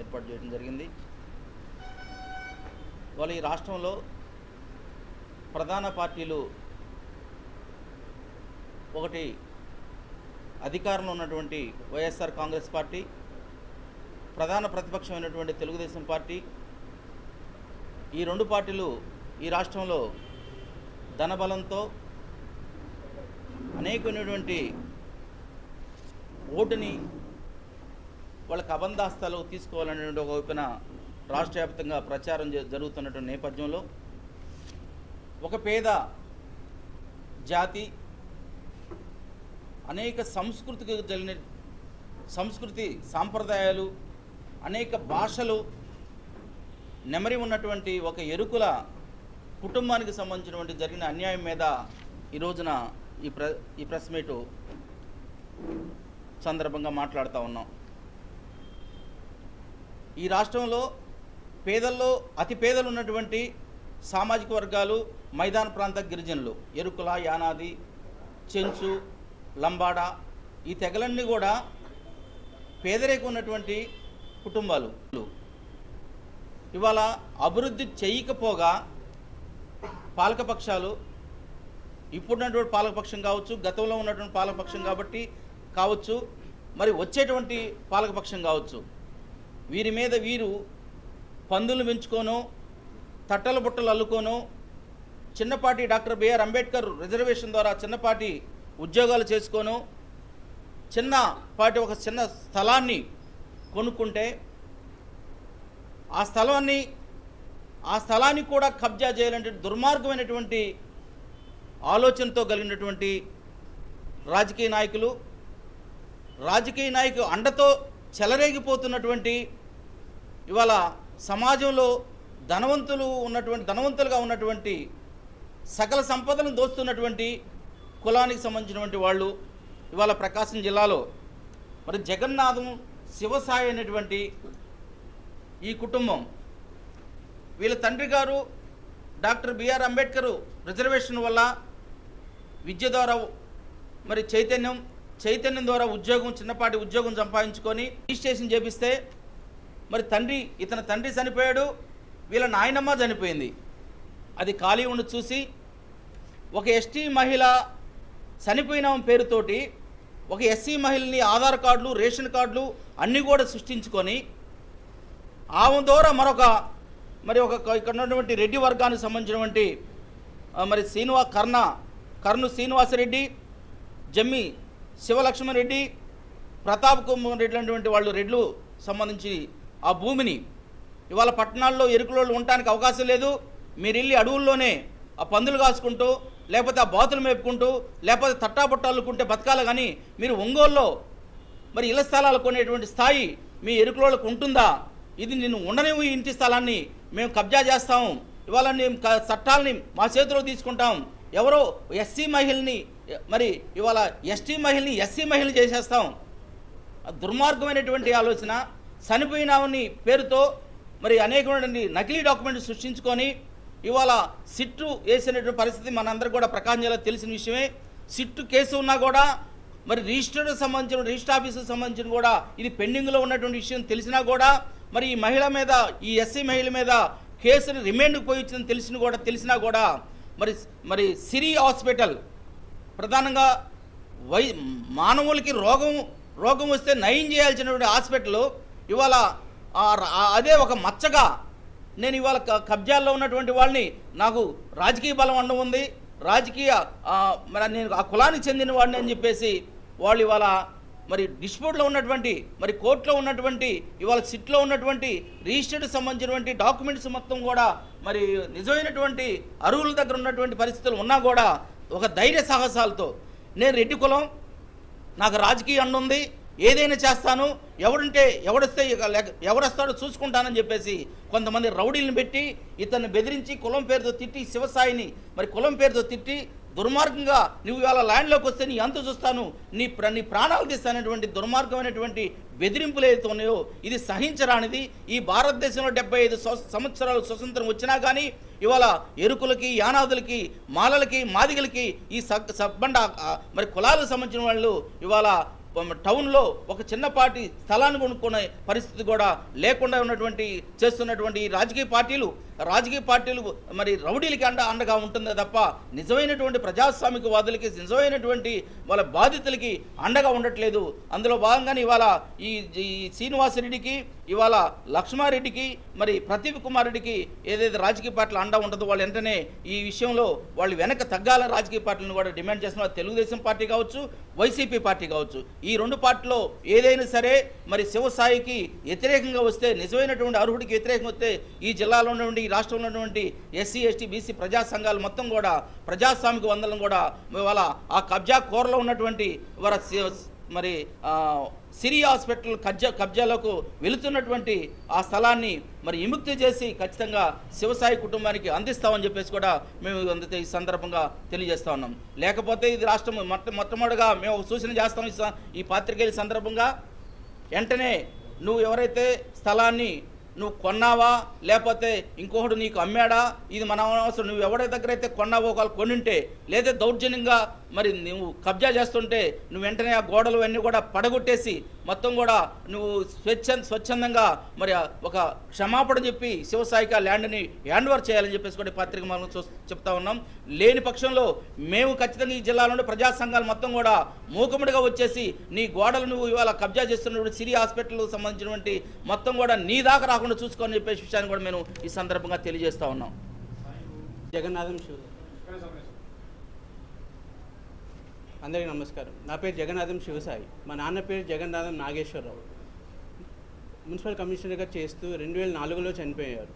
ఏర్పాటు చేయడం జరిగింది. వాళ్ళ ఈ రాష్ట్రంలో ప్రధాన పార్టీలు ఒకటి అధికారంలో ఉన్నటువంటి వైఎస్ఆర్ కాంగ్రెస్ పార్టీ ప్రధాన ప్రతిపక్షమైనటువంటి తెలుగుదేశం పార్టీ. ఈ రెండు పార్టీలు ఈ రాష్ట్రంలో ధనబలంతో అనేకమైనటువంటి ఓటుని వాళ్ళకి అబంధాస్తాలు తీసుకోవాలనేటువంటి ఒక వైపున రాష్ట్ర వ్యాప్తంగా ప్రచారం జ- జరుగుతున్నటువంటి నేపథ్యంలో ఒక పేద జాతి అనేక సంస్కృతికి జరిగిన సంస్కృతి సాంప్రదాయాలు అనేక భాషలు నెమరి ఉన్నటువంటి ఒక ఎరుకుల కుటుంబానికి సంబంధించినటువంటి జరిగిన అన్యాయం మీద ఈ రోజున ఈ ప్ర ఈ ప్రెస్ మీటు సందర్భంగా మాట్లాడుతూ ఉన్నాం. ఈ రాష్ట్రంలో పేదల్లో అతి పేదలు ఉన్నటువంటి సామాజిక వర్గాలు మైదాన ప్రాంత గిరిజనులు ఎరుకుల యానాది చెంచు లంబాడ ఈ తెగలన్నీ కూడా పేదరికం ఉన్నటువంటి కుటుంబాలు. ఇవాళ అభివృద్ధి చేయకపోగా పాలకపక్షాలు ఇప్పుడున్నటువంటి పాలకపక్షం కావచ్చు గతంలో ఉన్నటువంటి పాలకపక్షం కాబట్టి కావచ్చు మరి వచ్చేటువంటి పాలకపక్షం కావచ్చు. వీరి మీద వీరు పందులు పెంచుకోను తట్టల బుట్టలు అల్లుకోను చిన్నపాటి డాక్టర్ బిఆర్ అంబేద్కర్ రిజర్వేషన్ ద్వారా చిన్నపాటి ఉద్యోగాలు చేసుకోను చిన్నపాటి ఒక చిన్న స్థలాన్ని కొనుక్కుంటే ఆ స్థలాన్ని ఆ స్థలాన్ని కూడా కబ్జా చేయాలంటే దుర్మార్గమైనటువంటి ఆలోచనతో కలిగినటువంటి రాజకీయ నాయకులు రాజకీయ నాయకు అండతో చెలరేగిపోతున్నటువంటి ఇవాళ సమాజంలో ధనవంతులు ఉన్నటువంటి ధనవంతులుగా ఉన్నటువంటి సకల సంపదలను దోస్తున్నటువంటి కులానికి సంబంధించినటువంటి వాళ్ళు ఇవాళ ప్రకాశం జిల్లాలో. మరి జగన్నాథం శివసాయి అనేటువంటి ఈ కుటుంబం వీళ్ళ తండ్రి గారు డాక్టర్ బిఆర్ అంబేద్కర్ రిజర్వేషన్ వల్ల విద్య ద్వారా మరి చైతన్యం చైతన్యం ద్వారా ఉద్యోగం చిన్నపాటి ఉద్యోగం సంపాదించుకొని రిజిస్ట్రేషన్ చేపిస్తే మరి తండ్రి ఇతని తండ్రి చనిపోయాడు వీళ్ళ నాయనమ్మ చనిపోయింది. అది ఖాళీ ఉండి చూసి ఒక ఎస్టీ మహిళ చనిపోయిన పేరుతోటి ఒక ఎస్సీ మహిళని ఆధార్ కార్డులు రేషన్ కార్డులు అన్నీ కూడా సృష్టించుకొని ఆమె ద్వారా మరొక మరి ఒక ఇక్కడ ఉన్నటువంటి రెడ్డి వర్గానికి సంబంధించినటువంటి మరి శ్రీనివా కర్ణ కర్ను శ్రీనివాసరెడ్డి జమ్మి శివలక్ష్మణరెడ్డి ప్రతాప్ కుమార్ రెడ్డి అనేటువంటి వాళ్ళు రెడ్లు సంబంధించి ఆ భూమిని ఇవాళ పట్టణాల్లో ఎరుకులోళ్ళు ఉండటానికి అవకాశం లేదు. మీరు వెళ్ళి అడవుల్లోనే ఆ పందులు కాసుకుంటూ లేకపోతే ఆ బాతులు మేపుకుంటూ లేకపోతే తట్టాబుట్టాలుకుంటే బతకాలి కానీ మీరు ఒంగోలులో మరి ఇళ్ళ స్థలాలు కొనేటువంటి స్థాయి మీ ఎరుకులోళ్ళకు ఉంటుందా? ఇది నేను ఉండనివ్వు ఇంటి స్థలాన్ని. మేము కబ్జా చేస్తాము ఇవాళ మేము చట్టాలని మా చేతిలో తీసుకుంటాం. ఎవరో ఎస్సీ మహిళని మరి ఇవాళ ఎస్టీ మహిళని ఎస్సీ మహిళని చేసేస్తాం. దుర్మార్గమైనటువంటి ఆలోచన చనిపోయినామని పేరుతో మరి అనేకమైనటువంటి నకిలీ డాక్యుమెంట్ సృష్టించుకొని ఇవాళ సిట్టు వేసినటువంటి పరిస్థితి మనందరికీ కూడా ప్రకాశం జిల్లా తెలిసిన విషయమే. సిట్టు కేసు ఉన్నా కూడా మరి రిజిస్టర్కి సంబంధించిన రిజిస్టర్ ఆఫీసుకు సంబంధించిన కూడా ఇది పెండింగ్లో ఉన్నటువంటి విషయం తెలిసినా కూడా మరి ఈ మహిళ మీద ఈ ఎస్సీ మహిళ మీద కేసుని రిమాండ్కి పోయి వచ్చిందని తెలిసిన కూడా తెలిసినా కూడా మరి మరి సిరి హాస్పిటల్ ప్రధానంగా వై మానవులకి రోగం రోగం వస్తే నయం చేయాల్సినటువంటి హాస్పిటల్ ఇవాళ అదే ఒక మచ్చగా నేను ఇవాళ క- కబ్జాల్లో ఉన్నటువంటి వాళ్ళని నాకు రాజకీయ బలం అండం ఉంది. రాజకీయ మరి నేను ఆ కులానికి చెందిన వాడిని అని చెప్పేసి వాళ్ళు ఇవాళ మరి డిస్ప్యూట్లో ఉన్నటువంటి మరి కోర్టులో ఉన్నటువంటి ఇవాళ సిట్లో ఉన్నటువంటి రిజిస్టర్డ్ సంబంధించినటువంటి డాక్యుమెంట్స్ మొత్తం కూడా మరి నిజమైనటువంటి అరువుల దగ్గర ఉన్నటువంటి పరిస్థితులు ఉన్నా కూడా ఒక ధైర్య సాహసాలతో నేను రెడ్డి కులం నాకు రాజకీయ అండుంది ఏదైనా చేస్తాను ఎవడుంటే ఎవడొస్తే లేక- ఎవడొస్తాడో చూసుకుంటానని చెప్పేసి కొంతమంది రౌడీలను పెట్టి ఇతన్ని బెదిరించి కులం పేరుతో తిట్టి శివసాయిని మరి కులం పేరుతో తిట్టి దుర్మార్గంగా నువ్వు ఇవాళ ల్యాండ్లోకి వస్తే నీ అంత చూస్తాను. నీ ప్ర నీ ప్రాణాలు తీస్తానటువంటి దుర్మార్గమైనటువంటి బెదిరింపులు ఏదైతే ఉన్నాయో ఇది సహించరానిది. ఈ భారతదేశంలో డెబ్బై ఐదు సంవత్సరాలు స్వతంత్రం వచ్చినా కానీ ఇవాళ ఎరుకులకి యానాదులకి మాలలకి మాదిగలకి ఈ సబ్ సబ్బండ మరి కులాలకు సంబంధించిన వాళ్ళు ఇవాళ టౌన్లో ఒక చిన్నపాటి స్థలాన్ని కొనుక్కునే పరిస్థితి కూడా లేకుండా ఉన్నటువంటి చేస్తున్నటువంటి రాజకీయ పార్టీలు రాజకీయ పార్టీలు మరి రౌడీలకి అండ అండగా ఉంటుందే తప్ప నిజమైనటువంటి ప్రజాస్వామిక వాదులకి నిజమైనటువంటి వాళ్ళ బాధితులకి అండగా ఉండట్లేదు. అందులో భాగంగానే ఇవాళ ఈ ఈ శ్రీనివాసరెడ్డికి ఇవాళ లక్ష్మారెడ్డికి మరి ప్రదీప్ కుమార్ రెడ్డికి ఏదైతే రాజకీయ పార్టీలు అండ ఉంటుందో వాళ్ళు వెంటనే ఈ విషయంలో వాళ్ళు వెనక తగ్గాలని రాజకీయ పార్టీలను కూడా డిమాండ్ చేస్తున్నారు. తెలుగుదేశం పార్టీ కావచ్చు వైసీపీ పార్టీ కావచ్చు. ఈ రెండు పార్టీలో ఏదైనా సరే మరి శివసాయికి వ్యతిరేకంగా వస్తే నిజమైనటువంటి అర్హుడికి వ్యతిరేకంగా వస్తే ఈ జిల్లాలో ఉన్నటువంటి ఈ రాష్ట్రంలో ఉన్నటువంటి ఎస్సీ ఎస్టీ బీసీ ప్రజా సంఘాలు మొత్తం కూడా ప్రజాస్వామిక వందలను కూడా ఇవాళ ఆ కబ్జా కోరలో ఉన్నటువంటి వారి మరి సిరియా సిరి హాస్పిటల్ కబ్జా కబ్జాలకు వెళుతున్నటువంటి ఆ స్థలాన్ని మరి విముక్తి చేసి ఖచ్చితంగా శివసాయి కుటుంబానికి అందిస్తామని చెప్పేసి కూడా మేము అందుతే ఈ సందర్భంగా తెలియజేస్తా ఉన్నాం. లేకపోతే ఇది రాష్ట్రం మొట్ట మొట్టమొదటిగా మేము సూచన చేస్తాం ఈ ఈ పాత్రికేయుల సందర్భంగా. వెంటనే నువ్వు ఎవరైతే స్థలాన్ని నువ్వు కొన్నావా? లేకపోతే ఇంకొకడు నీకు అమ్మాడా? ఇది మన అవసరం. నువ్వు ఎవరి దగ్గర అయితే కొన్నావో ఒకవేళ కొనుంటే లేదా దౌర్జన్యంగా మరి నువ్వు కబ్జా చేస్తుంటే నువ్వు వెంటనే ఆ గోడలు అన్నీ కూడా పడగొట్టేసి మొత్తం కూడా నువ్వు స్వచ్ఛ స్వచ్ఛందంగా మరి ఒక క్షమాపణ చెప్పి శివసాయిక ల్యాండ్ని హ్యాండ్ ఓవర్ చేయాలని చెప్పేసి కూడా పత్రిక మనం చూ చెప్తా ఉన్నాం. లేని పక్షంలో మేము ఖచ్చితంగా ఈ జిల్లాలోని ప్రజా సంఘాలు మొత్తం కూడా మూకముడిగా వచ్చేసి నీ గోడలు నువ్వు ఇవాళ కబ్జా చేస్తున్నటువంటి సిరి హాస్పిటల్కి సంబంధించినటువంటి మొత్తం కూడా నీ దాకా రాకుండా చూసుకోని చెప్పేసి విషయాన్ని కూడా మేము ఈ సందర్భంగా తెలియజేస్తూ ఉన్నాం. జగన్నాథం శివ అందరికీ నమస్కారం. నా పేరు జగన్నాథం శివసాయి. మా నాన్న పేరు జగన్నాథం నాగేశ్వరరావు. మున్సిపల్ కమిషనర్గా చేస్తూ రెండు వేల నాలుగులో చనిపోయారు.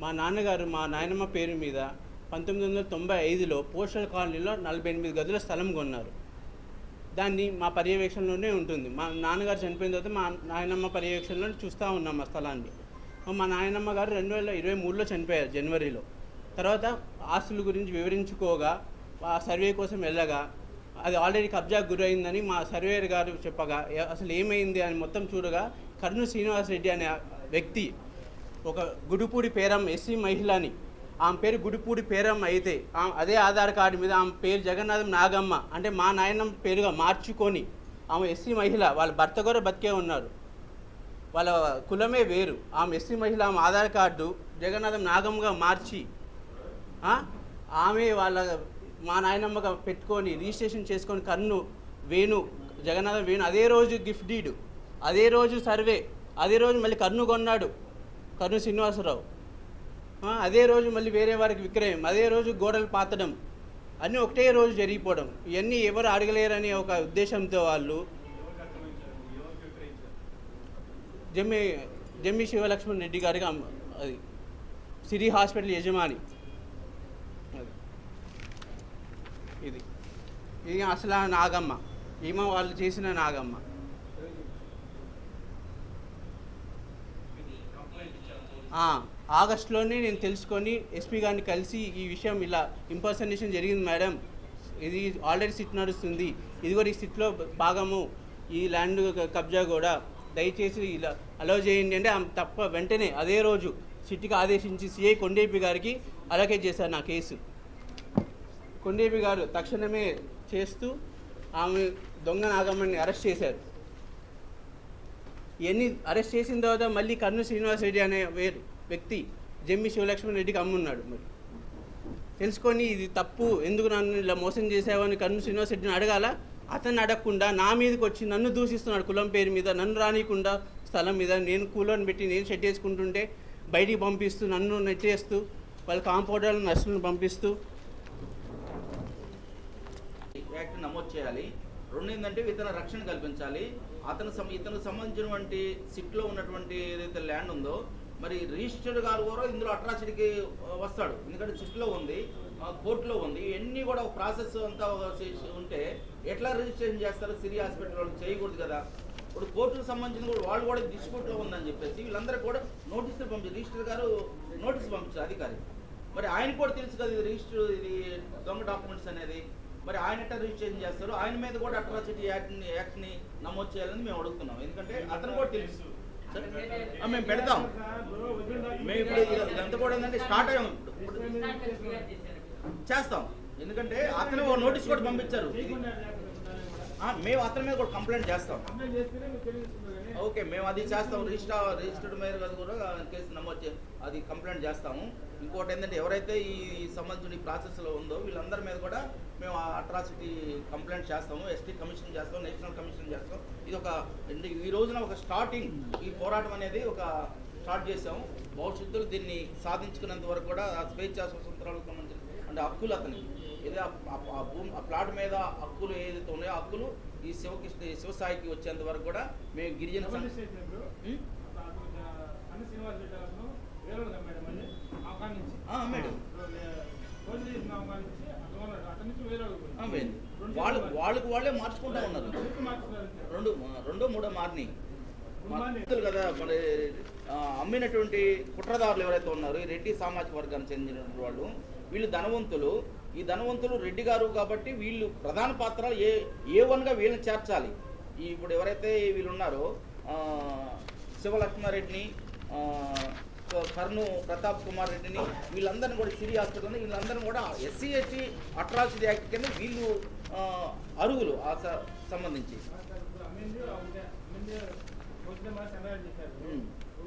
మా నాన్నగారు మా నాయనమ్మ పేరు మీద పంతొమ్మిది వందల తొంభై ఐదులో పోస్టల్ కాలనీలో నలభై ఎనిమిది గదుల స్థలం కొన్నారు. దాన్ని మా పర్యవేక్షణలోనే ఉంటుంది. మా నాన్నగారు చనిపోయిన తర్వాత మా నాయనమ్మ పర్యవేక్షణలో చూస్తూ ఉన్నాం ఆ స్థలాన్ని. మా నాయనమ్మ గారు రెండు వేల ఇరవై మూడులో చనిపోయారు జనవరిలో. తర్వాత ఆస్తుల గురించి వివరించుకోగా ఆ సర్వే కోసం వెళ్ళగా అది ఆల్రెడీ కబ్జాకు గురైందని మా సర్వేయర్ గారు చెప్పగా అసలు ఏమైంది అని మొత్తం చూడగా కర్నూలు శ్రీనివాస్ రెడ్డి అనే వ్యక్తి ఒక గుడిపూడి పేరం ఎస్సీ మహిళని ఆమె పేరు గుడిపూడి పేరం అయితే అదే ఆధార్ కార్డు మీద ఆమె పేరు జగన్నాథం నాగమ్మ అంటే మా నాయనమ్మ పేరుగా మార్చుకొని ఆమె ఎస్సీ మహిళ వాళ్ళ భర్త కూడా బతికే ఉన్నారు. వాళ్ళ కులమే వేరు. ఆమె ఎస్సీ మహిళ ఆమె ఆధార్ కార్డు జగన్నాథం నాగమ్మగా మార్చి ఆమె వాళ్ళ మా నాయనమ్మగా పెట్టుకొని రిజిస్ట్రేషన్ చేసుకొని కన్ను వేణు జగన్నాథం వేణు అదే రోజు గిఫ్ట్ డీడు. అదే రోజు సర్వే. అదే రోజు మళ్ళీ కన్ను కొన్నాడు కర్ను శ్రీనివాసరావు. అదే రోజు మళ్ళీ వేరే వారికి విక్రయం. అదే రోజు గోడలు పాతడం. అన్నీ ఒకటే రోజు జరిగిపోవడం. ఇవన్నీ ఎవరు అడగలేరని ఒక ఉద్దేశంతో వాళ్ళు జమ్మి జమ్మి శివలక్ష్మణ్ రెడ్డి గారికి అది సిరి హాస్పిటల్ యజమాని. అది. ఇది. ఇది అసలు నాగమ్మ. ఈమె వాళ్ళు చేసిన నాగమ్మ. ఆగస్ట్లోనే ఆగస్టులోనే నేను తెలుసుకొని ఎస్పీ గారిని కలిసి ఈ విషయం ఇలా ఇంపర్సనేషన్ జరిగింది మేడం. ఇది ఆల్రెడీ సిట్ నడుస్తుంది. ఇది కూడా ఈ సిట్లో భాగము. ఈ ల్యాండ్ కబ్జా కూడా. దయచేసి ఇలా అలౌ చేయండి అంటే ఆమె తప్ప వెంటనే అదే రోజు సిటీకి ఆదేశించి సిఐ కొండేపి గారికి అలకేట్ చేశారు నా కేసు. కొండేపి గారు తక్షణమే చేస్తూ ఆమె దొంగ నాగమ్మని అరెస్ట్ చేశారు. ఇవన్నీ అరెస్ట్ చేసిన తర్వాత మళ్ళీ కర్ణు శ్రీనివాస్ రెడ్డి అనే వేరు వ్యక్తి జమ్మి శివలక్ష్మణ్ రెడ్డికి అమ్మున్నాడు మరి. తెలుసుకొని ఇది తప్పు ఎందుకు నన్ను ఇలా మోసం చేసావని కర్నూలు శ్రీనివాస్ రెడ్డిని అడగాల? అతను అడగకుండా నా మీదకి వచ్చి నన్ను దూషిస్తున్నాడు కులం పేరు మీద నన్ను రానియకుండా స్థలం మీద. నేను కూలోని పెట్టి నేను షెడ్ చేసుకుంటుంటే బయటికి పంపిస్తూ నన్ను నెట్టేస్తూ వాళ్ళ కాంపౌండర్లను నర్సులను పంపిస్తూ. యాక్ట్ నమోదు చేయాలి. రెండు ఏంటంటే ఇతను రక్షణ కల్పించాలి. అతను సం సంబంధించినటువంటి సిట్లో ఉన్నటువంటి ఏదైతే ల్యాండ్ ఉందో మరి రిజిస్టర్డ్ గారు కూడా ఇందులో అట్రాసిటీకి వస్తాడు. ఎందుకంటే చిట్లో ఉంది కోర్టులో ఉంది. ఇవన్నీ కూడా ఒక ప్రాసెస్ అంతా చేసి ఉంటే ఎట్లా రిజిస్ట్రేషన్ చేస్తారు? సిరి హాస్పిటల్ వాళ్ళు చేయకూడదు కదా. ఇప్పుడు కోర్టుకు సంబంధించిన కూడా వాళ్ళు కూడా డిస్ప్యూట్లో ఉందని చెప్పేసి వీళ్ళందరూ కూడా నోటీసులు పంపించారు. రిజిస్టర్ గారు నోటీస్ పంపించారు అధికారి. మరి ఆయన కూడా తెలుసు కదా ఇది రిజిస్టర్ ఇది దొంగ డాక్యుమెంట్స్ అనేది. మరి ఆయన ఎట్లా రిజిస్ట్రేషన్ చేస్తారు ఆయన మీద కూడా అట్రాసిటీ యాక్ట్ని యాక్ట్ని నమోదు చేయాలని మేము అడుగుతున్నాం. ఎందుకంటే అతను కూడా తెలుసు. సరే? మేము పెడతాం. మేము ఇప్పుడు ఇది- ఇదంతా కూడా ఏంటంటే స్టార్ట్ అయ్యాం ఇప్పుడు. చేస్తాం. ఎందుకంటే అతను ఓ నోటీస్ కూడా పంపించారు. మేము అతని మీద కూడా కంప్లైంట్ చేస్తాం. ఓకే మేము అది చేస్తాం. రిజిస్టర్ రిజిస్టర్డ్ మీద అది కూడా కేసు నమోదు అది కంప్లైంట్ చేస్తాము. ఇంకోటి ఏంటంటే ఎవరైతే ఈ సంబంధించిన ప్రాసెస్లో ఉందో వీళ్ళందరి మీద కూడా మేము అట్రాసిటీ కంప్లైంట్ చేస్తాము. ఎస్టీ కమిషన్ చేస్తాం నేషనల్ కమిషన్ చేస్తాం. ఇది ఒక ఈ రోజున ఒక స్టార్టింగ్ ఈ పోరాటం అనేది ఒక స్టార్ట్ చేసాము భవిష్యత్తులో దీన్ని సాధించుకున్నంత వరకు కూడా స్వేచ్ఛా స్వతంత్రాలకు సంబంధించిన అంటే హక్కులు అతనికి. ఏదో ఆ- భూమి ఆ ప్లాట్ మీద హక్కులు ఏదైతే ఉన్నాయో హక్కులు ఈ శివకృష్ణ శివసాయికి వచ్చేంత వరకు కూడా మేము గిరిజన పోయింది. వాళ్ళు వాళ్ళకి వాళ్ళే మార్చుకుంటా ఉన్నారు. రెండు రెండో మూడో వ్యక్తులు కదా మరి ఆ, అమ్మినటువంటి కుట్రదారులు ఎవరైతే ఉన్నారో రెడ్డి సామాజిక వర్గానికి చెందిన వాళ్ళు వీళ్ళు ధనవంతులు ఈ ధనవంతులు రెడ్డి గారు కాబట్టి వీళ్ళు ప్రధాన పాత్ర ఏ ఏ వన్గా వీళ్ళని చేర్చాలి ఈ ఇప్పుడు ఎవరైతే వీళ్ళు ఉన్నారో శివలక్ష్మారెడ్డిని ఆ, కర్ను ప్రతాప్ కుమార్ రెడ్డిని వీళ్ళందరినీ కూడా సిరి హాస్పిటల్ వీళ్ళందరినీ కూడా ఎస్సీ ఎస్టీ అట్రాసిటీ యాక్ట్ కింద వీళ్ళు అరువులు అరుగులు ఆ సంబంధించి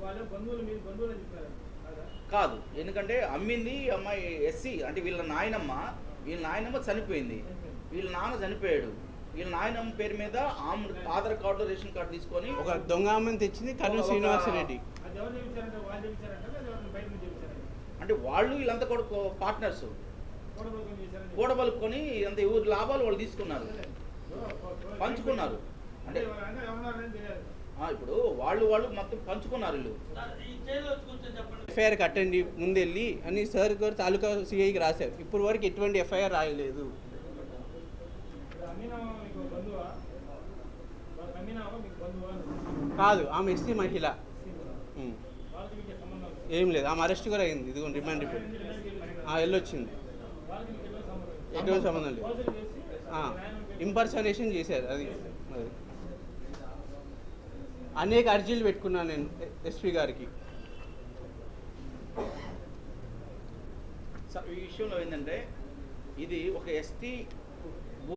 వాళ్ళు బంధువులు మీరు బంధువులు అని చెప్పారు కదా. ఎందుకంటే అమ్మింది ఈ అమ్మాయి ఎస్సీ అంటే వీళ్ళ నాయనమ్మ వీళ్ళ నాయనమ్మ చనిపోయింది. వీళ్ళ నాన్న చనిపోయాడు. వీళ్ళ నాయనమ్మ పేరు మీద ఆమె ఆధార్ కార్డు రేషన్ కార్డు తీసుకొని ఒక దొంగ అమ్మని తెచ్చింది కర్నూలు శ్రీనివాసరెడ్డి. అంటే వాళ్ళు వీళ్ళంతా కూడా పార్ట్నర్స్. కూడబలుకొని అంత ఎవరి లాభాలు వాళ్ళు తీసుకున్నారు. పంచుకున్నారు. అంటే ఇప్పుడు వాళ్ళు వాళ్ళు మొత్తం పంచుకున్నారు వీళ్ళు. ఎఫ్ఐఆర్ కట్టండి ముందెళ్ళి అని సార్ గారు తాలూకా సిఐకి రాశారు. ఇప్పుడు వరకు ఎటువంటి ఎఫ్ఐఆర్ రాయలేదు. కాదు ఆమె ఎస్సీ మహిళ. ఏం లేదు ఆమె అరెస్ట్ కూడా అయింది. ఇదిగో రిమాండ్ రిపోర్ట్. ఆ, వెళ్ళొచ్చింది. ఎటువంటి సంబంధం లేదు. ఇంపర్సనేషన్ చేశారు అది. అది అనేక అర్జీలు పెట్టుకున్నాను నేను ఎస్పీ గారికి. ఈ విషయంలో ఏంటంటే ఇది ఒక ఎస్టీ